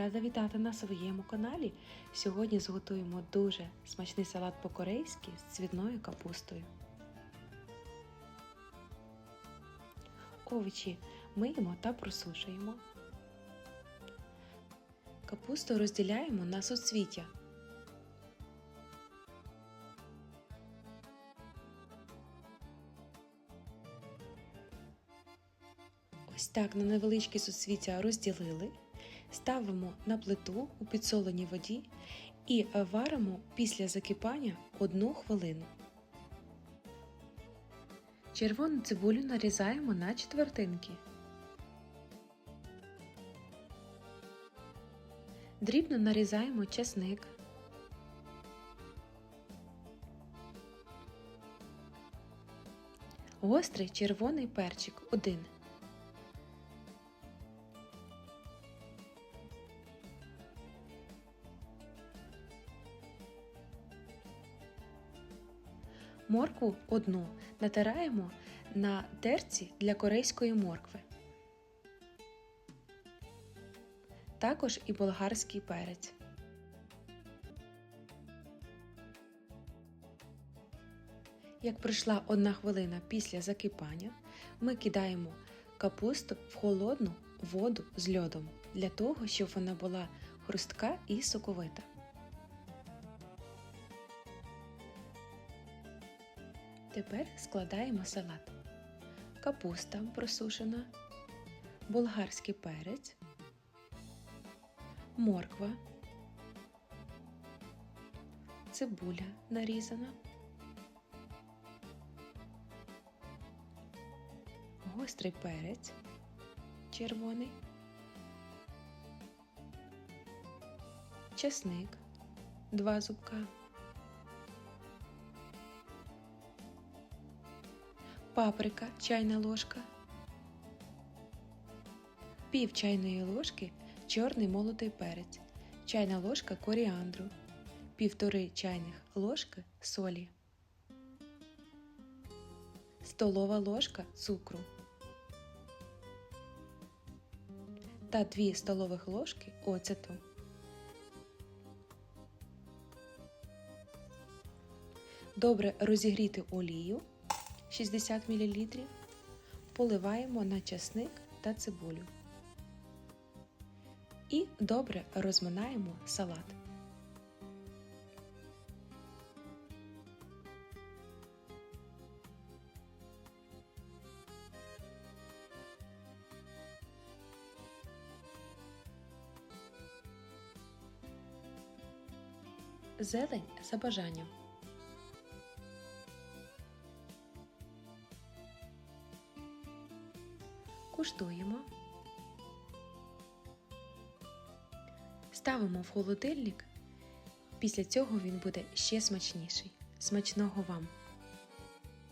Рада вітати на своєму каналі. Сьогодні зготуємо дуже смачний салат по-корейськи з цвітною капустою. Овочі миємо та просушуємо. Капусту розділяємо на суцвіття. Ось так на невеличкі суцвіття розділили, ставимо на плиту у підсоленій воді і варимо після закипання одну хвилину. Червону цибулю нарізаємо на четвертинки. Дрібно нарізаємо чесник. Гострий червоний перчик один. Моркву одну натираємо на терці для корейської моркви. Також і болгарський перець. Як пройшла одна хвилина після закипання, ми кидаємо капусту в холодну воду з льодом для того, щоб вона була хрустка і соковита. Тепер складаємо салат. Капуста просушена, болгарський перець, морква, цибуля нарізана, гострий перець червоний, чесник, два зубка. Паприка чайна ложка, пів чайної ложки чорний молотий перець, чайна ложка коріандру, півтори чайних ложки солі, столова ложка цукру. Та 2 столових ложки оцету. Добре розігріти олію 60 мл, поливаємо на часник та цибулю. І добре розминаємо салат. Зелень за бажанням. Куштуємо. Ставимо в холодильник. Після цього він буде ще смачніший. Смачного вам!